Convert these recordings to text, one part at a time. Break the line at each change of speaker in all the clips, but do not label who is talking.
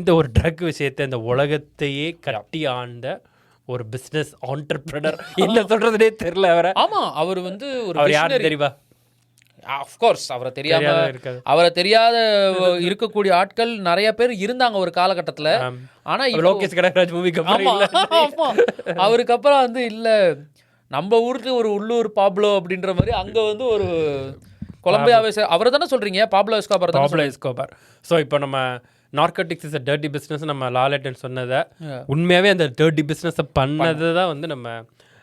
இந்த ஒரு ட்ரக் விஷயத்தை இந்த உலகத்தையே கட்டி ஆண்ட ஒரு பிஸ்னஸ் ஆண்டர்பிரனர் என்ன சொல்றதுனே தெரியல அவரை.
ஆமா அவர் வந்து ஒரு
அவர் யாரு தெரியுமா?
கோர்ஸ் அவரை தெரியாம அவரை தெரியாத இருக்கக்கூடிய ஆட்கள் நிறைய பேர் இருந்தாங்க ஒரு காலகட்டத்துல. ஆனா இப்போ-
லோகேஷ் கனகராஜ் மூவிக்கு
அவருக்கு அப்புறம் வந்து இல்ல. நம்ம ஊருக்கு ஒரு உள்ளூர் பாப்லோ அப்படின்ற மாதிரி அங்க வந்து ஒரு கொலம்பியாவை அவர் தானே சொல்றீங்க? Pablo Escobar
popular Escobar. So இப்போ நம்ம narcotics is a dirty business நம்ம லாலட்டன் சொன்னதை. உண்மையாகவே அந்த டர்ட்டி பிஸ்னஸை பண்ணது தான் வந்து நம்ம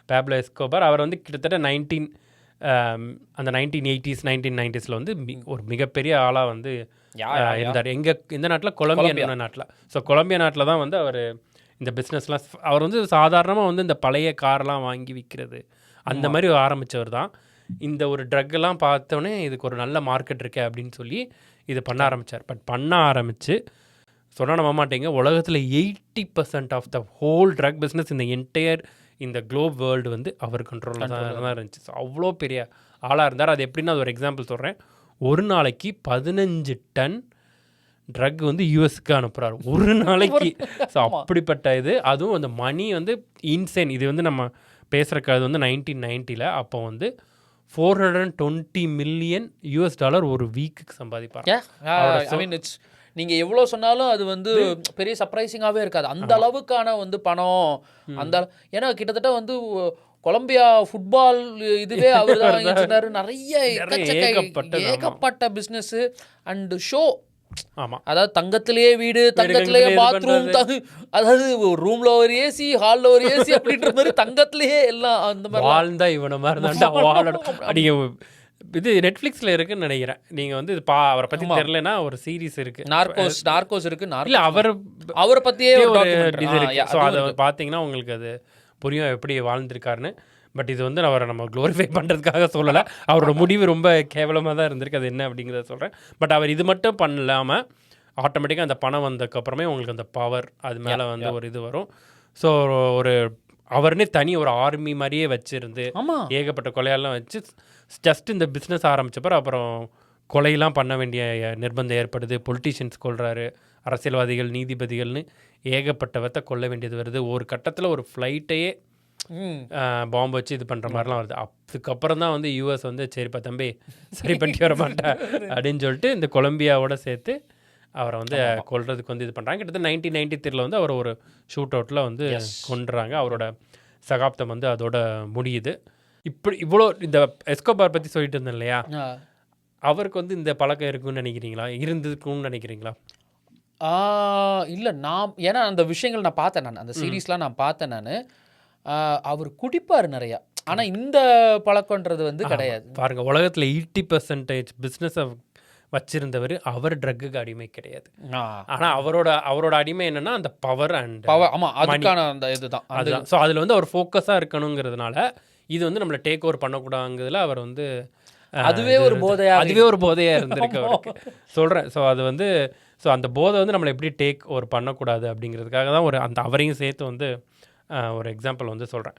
பேப்லோ எஸ்கோபார் அவர் வந்து கிட்டத்தட்ட நைன்டீன் அந்த நைன்டீன் எயிட்டிஸ் நைன்டீன் நைன்டிஸில் வந்து ஒரு மிகப்பெரிய ஆளாக வந்து இருந்தார். எங்க இந்த நாட்டில் கொலம்பியா நாட்டில். ஸோ கொலம்பியா நாட்டில் தான் வந்து அவர் இந்த பிஸ்னஸ்லாம் அவர் வந்து சாதாரணமாக வந்து இந்த பழைய கார்லாம் வாங்கி விற்கிறது அந்த மாதிரி ஆரம்பித்தவர் தான். இந்த ஒரு ட்ரக்கெல்லாம் பார்த்தோன்னே இதுக்கு ஒரு நல்ல மார்க்கெட் இருக்கே அப்படின்னு சொல்லி இது பண்ண ஆரம்பித்தார் பட் பண்ண ஆரம்பித்து சொன்னால் நம்ப மாட்டீங்க. உலகத்தில் eighty percent of the whole drug business இந்த என்டையர் இந்த குளோப் வேர்ல்டு வந்து அவர் கண்ட்ரோலில் தான் தான் இருந்துச்சு. ஸோ அவ்வளோ பெரிய ஆளாக இருந்தார். அது எப்படின்னா அது ஒரு எக்ஸாம்பிள் சொல்கிறேன் ஒரு நாளைக்கு பதினஞ்சு டன் ட்ரக் வந்து யூஎஸ்க்கு அனுப்புகிறார் ஒரு நாளைக்கு. ஸோ அப்படிப்பட்ட இது. அதுவும் அந்த மணி வந்து இன்சேன். இது வந்து நம்ம பேசுகிறக்கு அது வந்து நைன்டீன் நைன்ட்டியில் அப்போ வந்து four hundred and twenty million US dollar ஒரு வீக்குக்கு
இட்ஸ் நீங்க எவ்வளவு சொன்னாலும் அது வந்து பெரிய சர்ப்ரைசிங்காவே இருக்காது. அந்த அளவுக்கான வந்து பணம் அந்த அள- ஏன்னா கிட்டத்தட்ட வந்து கொலம்பியா ஃபுட்பால் இதுவே அவர் தான் நிறைய. ஏகப்பட்ட பிசினஸ் அண்ட் ஷோ
ஆமாம்
அதாவது தங்கத்திலேயே வீடு தங்கத்திலேயே பாத்ரூம் அதாவது ரூம்ல ஒரு ஏசி ஹால்ல ஒரு ஏசி அப்படின்ற மாதிரி தங்கத்திலேயே எல்லாம் அந்த மாதிரி
வாழ்ந்தா இவனை மாதிரி தான்டா வாழணும். நீங்கள் இது நெட்ஃப்ளிக்ஸில் இருக்குன்னு நினைக்கிறேன். நீங்கள் வந்து இது பா அவரை பற்றி தெரியலனா ஒரு சீரிஸ் இருக்கு.
நார்கோஸ் நார்கோஸ் இருக்கு
இல்லை அவர்
அவரை பத்தியே ஒரு
ஒரு. இது இருக்கு. ஸோ அதை. பார்த்தீங்கன்னா உங்களுக்கு அது புரியும் எப்படி வாழ்ந்திருக்காருன்னு. பட் இது வந்து அவரை நம்ம க்ளோரிஃபை பண்ணுறதுக்காக சொல்லலை. அவரோட முடிவு ரொம்ப கேவலமாக தான் இருந்திருக்கு. அது என்ன அப்படிங்கிறத சொல்கிறேன் பட் அவர் இது மட்டும் பண்ணலாமல் ஆட்டோமேட்டிக்காக அந்த பணம் வந்ததுக்கப்புறமே உங்களுக்கு அந்த பவர் அது மேலே வந்து ஒரு இது வரும். ஸோ ஒரு அவர்னே தனி ஒரு ஆர்மி மாதிரியே வச்சிருந்து ஏகப்பட்ட கொலையெல்லாம் வச்சு ஜஸ்ட் இந்த பிஸ்னஸ் ஆரம்பிச்சப்பறம் அப்புறம் கொலையெல்லாம் பண்ண வேண்டிய நிர்பந்தம் ஏற்படுது. பொலிட்டீஷியன்ஸ் கொள்றாரு அரசியல்வாதிகள் நீதிபதிகள்னு ஏகப்பட்டவத்தை கொல்ல வேண்டியது வருது. ஒரு கட்டத்தில் ஒரு ஃப்ளைட்டையே பாம்பு வச்சு இது பண்ணுற மாதிரிலாம் வருது. அதுக்கப்புறம் தான் வந்து யூஎஸ் வந்து சரிப்பா தம்பி சரி பண்ணிட்டு வர மாட்டேன் அப்படின்னு சொல்லிட்டு இந்த கொலம்பியாவோட சேர்த்து அவரை வந்து கொல்றதுக்கு வந்து இது பண்ணுறாங்க கிட்டத்தட்ட நைன்டீன் நைன்டி த்ரீல வந்து அவர் ஒரு ஷூட் அவுட்டில் வந்து கொன்றாங்க. அவரோட சகாப்தம் வந்து அதோட முடியுது. இப்படி இவ்வளோ இந்த எஸ்கோபார் பற்றி சொல்லிட்டு இருந்தேன் இல்லையா. அவருக்கு வந்து இந்த பழக்கம் இருக்குன்னு நினைக்கிறீங்களா? இருந்திருக்கும்னு நினைக்கிறீங்களா?
இல்லை நான் ஏன்னா அந்த விஷயங்கள் நான் பார்த்தேன் நான். அந்த சீரீஸ்லாம் நான் பார்த்தேன் நான். அவர் குடிப்பார் நிறையா. ஆனா இந்த பழக்கம்ன்றது வந்து கிடையாது.
பாருங்க உலகத்தில் எயிட்டி பர்சன்டேஜ் பிஸ்னஸை வச்சிருந்தவர் அவர் ட்ரக்குக்கு அடிமை கிடையாது. ஆனால் அவரோட அவரோட அடிமை என்னன்னா அந்த பவர் அண்ட்
பவ- ஆமா அதுக்கான அந்த இதுதான். அது
அதுதான். ஸோ அதில் வந்து அவர் ஃபோக்கஸாக இருக்கணுங்கிறதுனால இது வந்து நம்மளை டேக் ஓவர் பண்ணக்கூடாதுங்கிறதுல அவர் வந்து
அதுவே ஒரு போதையா
அதுவே ஒரு போதையா இருந்திருக்கு அவருக்கு. சொல்கிறேன் ஸோ அது வந்து ஸோ அந்த போதை வந்து நம்மளை எப்படி டேக் ஓவர் பண்ணக்கூடாது அப்படிங்கிறதுக்காக தான் ஒரு அந்த அவரையும் சேர்த்து வந்து ஒரு எக்ஸாம்பிள் வந்து சொல்கிறேன்